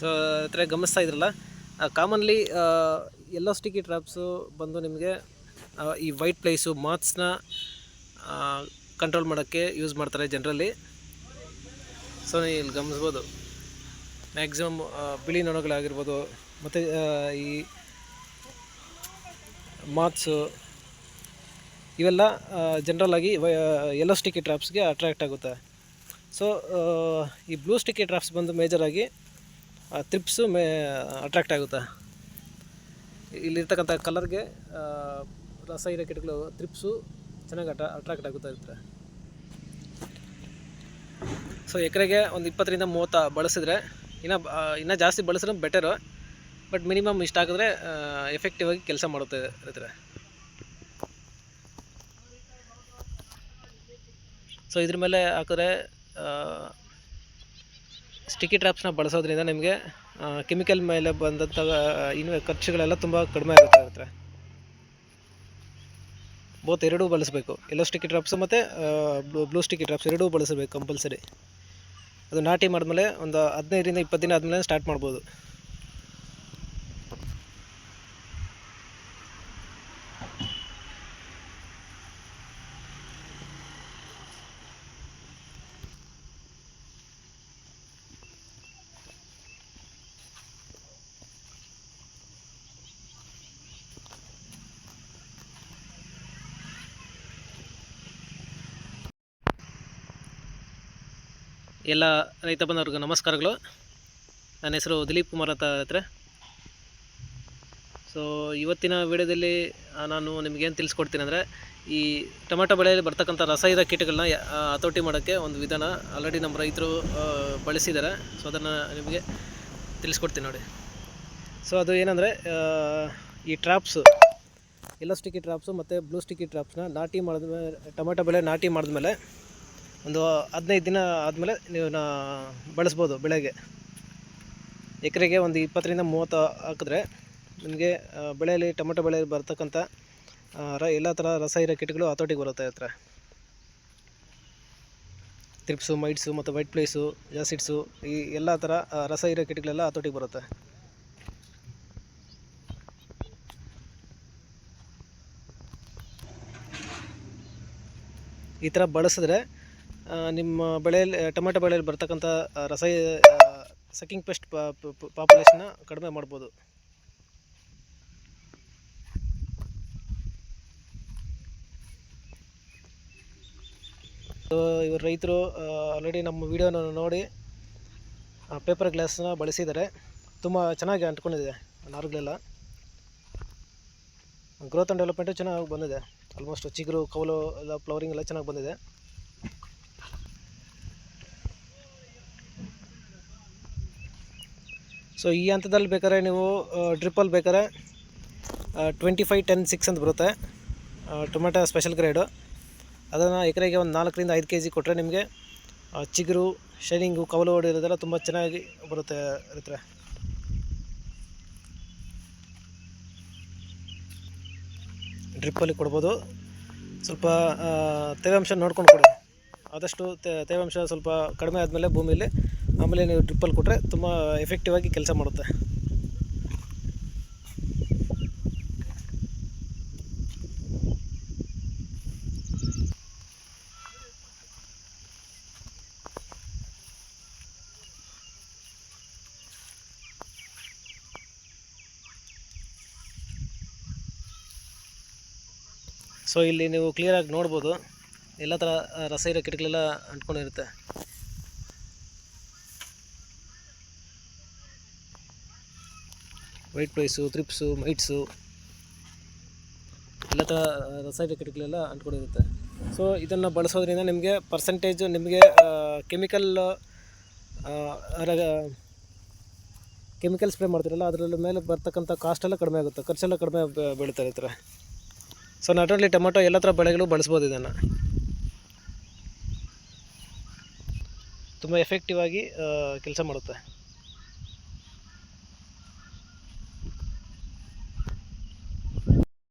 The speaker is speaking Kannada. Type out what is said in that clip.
ಸೊ ಹತ್ರ ಗಮನಿಸ್ತಾ ಇದ್ರಲ್ಲ ಕಾಮನ್ಲಿ ಎಲ್ಲೋ ಸ್ಟಿಕ್ಕಿ ಟ್ರಾಪ್ಸು ಬಂದು ನಿಮಗೆ ಈ ವೈಟ್ ಪ್ಲೇಸು ಮಾತ್ಸ್ನ ಕಂಟ್ರೋಲ್ ಮಾಡೋಕ್ಕೆ ಯೂಸ್ ಮಾಡ್ತಾರೆ ಜನರಲ್ಲಿ ಸೊ ಇಲ್ಲಿ ಗಮನಿಸ್ಬೋದು. ಮ್ಯಾಕ್ಸಿಮಮ್ ಬಿಳಿ ನೊಣಗಳಾಗಿರ್ಬೋದು, ಮತ್ತು ಈ ಮಾತ್ಸು ಇವೆಲ್ಲ ಜನರಲಾಗಿ ಎಲ್ಲೋ ಸ್ಟಿಕ್ಕಿ ಟ್ರಾಪ್ಸ್ಗೆ ಅಟ್ರಾಕ್ಟ್ ಆಗುತ್ತೆ. ಸೊ ಈ ಬ್ಲೂ ಸ್ಟಿಕ್ಕಿ ಟ್ರಾಪ್ಸ್ ಬಂದು ಮೇಜರಾಗಿ ತ್ರಿಪ್ಸು ಮೇ ಅಟ್ರಾಕ್ಟ್ ಆಗುತ್ತೆ? ಇಲ್ಲಿರ್ತಕ್ಕಂಥ ಕಲರ್ಗೆ ರಸ ಇರೋ ಕಿಟಗಳು ತ್ರಿಪ್ಸು ಚೆನ್ನಾಗಿ ಅಟ್ರಾ ಅಟ್ರಾಕ್ಟ್ ಆಗುತ್ತಾ ಇರ್ತಾರೆ? ಸೊ ಎಕರೆಗೆ ಒಂದು ಇಪ್ಪತ್ತರಿಂದ ಮೂವತ್ತ ಬಳಸಿದ್ರೆ ಇನ್ನೂ ಆ, ಇನ್ನೂ ಜಾಸ್ತಿ ಬಳಸಿದ್ರೆ ಬೆಟರು ಬಟ್ ಮಿನಿಮಮ್ ಇಷ್ಟ ಹಾಕಿದ್ರೆ ಎಫೆಕ್ಟಿವ್ ಆಗಿ ಕೆಲಸ ಮಾಡುತ್ತೆ ಇರ್ತಾರೆ. ಸೊ ಇದ್ರ ಮೇಲೆ ಹಾಕಿದ್ರೆ ಸ್ಟಿಕ್ಕಿ ಟ್ರಾಪ್ಸ್ನ ಬಳಸೋದ್ರಿಂದ ನಿಮಗೆ ಕೆಮಿಕಲ್ ಮೇಲೆ ಬಂದಂಥ ಇನ್ನು ಖರ್ಚುಗಳೆಲ್ಲ ತುಂಬ ಕಡಿಮೆ ಆಗುತ್ತೆ ಬೋತ್ ಎರಡೂ ಬಳಸಬೇಕು. ಎಲ್ಲೋ ಸ್ಟಿಕ್ಕಿ ಟ್ರಾಪ್ಸು ಮತ್ತು ಬ್ಲೂ ಬ್ಲೂ ಸ್ಟಿಕ್ಕಿ ಟ್ರಾಪ್ಸ್ ಎರಡೂ ಬಳಸಬೇಕು ಕಂಪಲ್ಸರಿ ಅದು ನಾಟಿ ಮಾಡಿದ್ಮೇಲೆ ಒಂದು ಹದಿನೈದರಿಂದ ಇಪ್ಪತ್ತು ದಿನ ಆದಮೇಲೆ ಸ್ಟಾರ್ಟ್ ಮಾಡ್ಬೋದು. ಎಲ್ಲ ರೈತ ಬಂದವ್ರಿಗೆ ನಮಸ್ಕಾರಗಳು. ನನ್ನ ಹೆಸರು ದಿಲೀಪ್ ಕುಮಾರ್ ಅಂತ ಹತ್ರ ಸೊ ಇವತ್ತಿನ ವಿಡಿಯೋದಲ್ಲಿ ನಾನು ನಿಮಗೇನು ತಿಳಿಸ್ಕೊಡ್ತೀನಿ ಅಂದರೆ, ಈ ಟೊಮೆಟೊ ಬೆಳೆಯಲ್ಲಿ ಬರ್ತಕ್ಕಂಥ ರಸಾಯನ ಕೀಟಗಳನ್ನ ಹತೋಟಿ ಮಾಡೋಕ್ಕೆ ಒಂದು ವಿಧಾನ ಆಲ್ರೆಡಿ ನಮ್ಮ ರೈತರು ಬಳಸಿದ್ದಾರೆ. ಸೊ ಅದನ್ನು ನಿಮಗೆ ತಿಳಿಸ್ಕೊಡ್ತೀನಿ ನೋಡಿ. ಸೊ ಅದು ಏನಂದರೆ ಈ ಟ್ರಾಪ್ಸು ಎಲ್ಲೋ ಸ್ಟಿಕ್ಕಿ ಟ್ರಾಪ್ಸು ಮತ್ತು ಬ್ಲೂ ಸ್ಟಿಕ್ಕಿ ಟ್ರಾಪ್ಸ್ನ ನಾಟಿ ಮಾಡಿದ್ಮೇಲೆ ಟೊಮೆಟೊ ಬೆಳೆ ನಾಟಿ ಮಾಡಿದ್ಮೇಲೆ ಒಂದು ಹದಿನೈದು ದಿನ ಆದಮೇಲೆ ನೀವು ನಾ ಬಳಸ್ಬೋದು ಬೆಳೆಗೆ. ಎಕರೆಗೆ ಒಂದು ಇಪ್ಪತ್ತರಿಂದ ಮೂವತ್ತು ಹಾಕಿದ್ರೆ ನಿಮಗೆ ಬೆಳೆಯಲ್ಲಿ ಟೊಮೆಟೊ ಬೆಳೆಯಲ್ಲಿ ಬರ್ತಕ್ಕಂಥ ರ, ಎಲ್ಲ ಥರ ರಸ ಇರೋ ಕೀಟಗಳು ಹತೋಟಿಗೆ ಬರುತ್ತೆ ಹತ್ರ. ತ್ರಿಪ್ಸು ಮೈಟ್ಸು ಮತ್ತು ವೈಟ್ ಪ್ಲೇಸು ಜಾಸಿಡ್ಸು ಈ ಎಲ್ಲ ಥರ ರಸ ಇರೋ ಕೀಟಗಳೆಲ್ಲ ಹತೋಟಿಗೆ ಬರುತ್ತೆ. ಈ ಥರ ಬಳಸಿದ್ರೆ ನಿಮ್ಮ ಬೆಳೆಯಲ್ಲಿ ಟೊಮೆಟೊ ಬೆಳೆಯಲ್ಲಿ ಬರ್ತಕ್ಕಂಥ ರಸ ಸಕಿಂಗ್ ಪೆಸ್ಟ್ ಪಾಪ್ಯುಲೇಷನ್ನ ಕಡಿಮೆ ಮಾಡ್ಬೋದು. ಇವರು ರೈತರು ಆಲ್ರೆಡಿ ನಮ್ಮ ವಿಡಿಯೋನ ನೋಡಿ ಪೇಪರ್ ಗ್ಲಾಸ್ನ ಬಳಸಿದ್ದಾರೆ. ತುಂಬ ಚೆನ್ನಾಗಿ ಅಂಟ್ಕೊಂಡಿದೆ ನಾರುಗಳೆಲ್ಲ. ಗ್ರೋತ್ ಆ್ಯಂಡ್ ಡೆವಲಪ್ಮೆಂಟು ಚೆನ್ನಾಗಿ ಬಂದಿದೆ. ಆಲ್ಮೋಸ್ಟ್ ಚಿಗುರು, ಕೌಲು, ಎಲ್ಲ ಫ್ಲವರಿಂಗ್ ಎಲ್ಲ ಚೆನ್ನಾಗಿ ಬಂದಿದೆ. ಸೊ ಈ ಹಂತದಲ್ಲಿ ಬೇಕಾದ್ರೆ ನೀವು ಡ್ರಿಪ್ಪಲ್ಲಿ ಬೇಕಾದ್ರೆ ಟ್ವೆಂಟಿ ಫೈವ್ ಟೆನ್ ಸಿಕ್ಸ್ ಅಂತ ಬರುತ್ತೆ. ಟೊಮೆಟೊ ಸ್ಪೆಷಲ್ ಗ್ರೇಡು ಅದನ್ನು ಎಕರೆಗೆ ಒಂದು ನಾಲ್ಕರಿಂದ ಐದು ಕೆ ಜಿ ಕೊಟ್ಟರೆ ನಿಮಗೆ ಚಿಗುರು ಶೈನಿಂಗು ಕವಲು ಹೊಡಿರೋದೆಲ್ಲ ತುಂಬ ಚೆನ್ನಾಗಿ ಬರುತ್ತೆ ಇರುತ್ತೆ ಡ್ರಿಪ್ಪಲ್ಲಿ ಕೊಡ್ಬೋದು. ಸ್ವಲ್ಪ ತೇವಾಂಶ ನೋಡ್ಕೊಂಡು ಕೊಡಿ. ಆದಷ್ಟು ತೇವಾಂಶ ಸ್ವಲ್ಪ ಕಡಿಮೆ ಆದಮೇಲೆ ಭೂಮಿಯಲ್ಲಿ ಆಮೇಲೆ ನೀವು ಡ್ರಿಪ್ಪಲ್ಲಿ ಕೊಟ್ಟರೆ ತುಂಬ ಎಫೆಕ್ಟಿವ್ ಆಗಿ ಕೆಲಸ ಮಾಡುತ್ತೆ. ಸೊ ಇಲ್ಲಿ ನೀವು ಕ್ಲಿಯರಾಗಿ ನೋಡ್ಬೋದು. ಎಲ್ಲ ಥರ ರಸ ಇರೋ ಕಿಟಕಿಲೆಲ್ಲ ಅಂಟ್ಕೊಂಡಿರುತ್ತೆ. ವೈಟ್ ಪ್ರೈಸು ತ್ರಿಪ್ಸು ಮೈಟ್ಸು ಎಲ್ಲ ಥರ ರಸಾಯನ ಕಿಟಗಳೆಲ್ಲ ಅಂಟ್ಕೊಂಡಿರುತ್ತೆ. ಸೊ ಇದನ್ನು ಬಳಸೋದ್ರಿಂದ ನಿಮಗೆ ಪರ್ಸೆಂಟೇಜು ನಿಮಗೆ ಕೆಮಿಕಲ್ ಕೆಮಿಕಲ್ ಸ್ಪ್ರೇ ಮಾಡ್ತೀರಲ್ಲ ಅದರ ಮೇಲೆ ಬರ್ತಕ್ಕಂಥ ಕಾಸ್ಟೆಲ್ಲ ಕಡಿಮೆ ಆಗುತ್ತೆ. ಖರ್ಚೆಲ್ಲ ಕಡಿಮೆ ಬ- ಈ ರೈತರೆ ಸೊ ನಾಟ್ ಓನ್ಲಿ ಟೊಮೆಟೊ ಎಲ್ಲ ಥರ ಬೆಳೆಗಳು ಬಳಸ್ಬೋದು ಇದನ್ನು. ತುಂಬ ಎಫೆಕ್ಟಿವ್ ಆಗಿ ಕೆಲಸ ಮಾಡುತ್ತೆ.